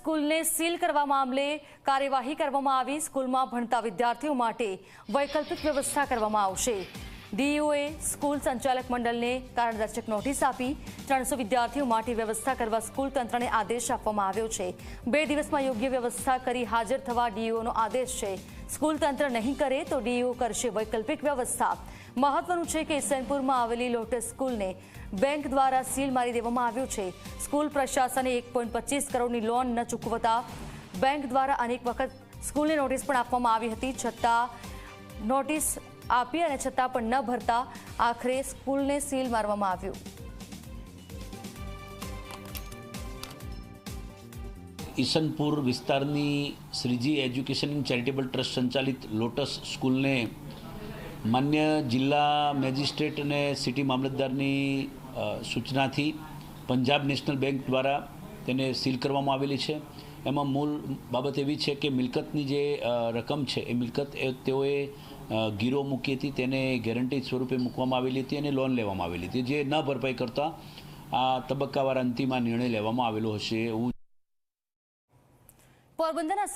સ્કૂલને seal કરવા મામલે કાર્યવાહી કરવામાં આવી. સ્કૂલમાં ભણતા વિદ્યાર્થીઓ માટે વૈકલ્પિક વ્યવસ્થા કરવામાં આવશે. ડીઈઓએ સ્કૂલ સંચાલક મંડળને કારણદર્શક નોટિસ આપી ત્રણસો વિદ્યાર્થીઓ માટે વ્યવસ્થા કરવા સ્કૂલ તંત્રને આદેશ આપવામાં આવ્યો છે. બે દિવસમાં યોગ્ય વ્યવસ્થા કરી હાજર થવા ડીઈઓનો આદેશ છે. સ્કૂલ તંત્ર નહીં કરે તો ડીઈઓ કરશે વૈકલ્પિક વ્યવસ્થા. મહત્વનું છે કે ઇસનપુરમાં આવેલી લોટસ સ્કૂલને બેંક દ્વારા સીલ મારી દેવામાં આવ્યું છે. સ્કૂલ પ્રશાસને એક કરોડની લોન ન ચૂકવતા બેંક દ્વારા અનેક વખત સ્કૂલને નોટિસ પણ આપવામાં આવી હતી. છતાં નોટિસ આપી અને છતાં પણ ન ભરતા આખરે સ્કૂલને સીલ મારવામાં આવ્યું. ઈસનપુર વિસ્તારની Shreeji education and charitable trust સંચાલિત લોટસ સ્કૂલને માન્ય જિલ્લા મેજિસ્ટ્રેટ અને સિટી મામલતદારની સૂચનાથી પંજાબ નેશનલ બેંક દ્વારા તેને સીલ કરવામાં આવેલી છે. એમાં મૂળ બાબત એવી છે કે મિલકતની જે રકમ છે, એ મિલકત તેઓએ ગીરો મૂકી હતી, તેને ગેરંટી સ્વરૂપે મૂકવામાં આવેલી હતી અને લોન લેવામાં આવેલી હતી. જે ન ભરપાઈ કરતા આ તબક્કાવાર અંતિમ નિર્ણય લેવામાં આવેલો હશે એવું પોરબંદરના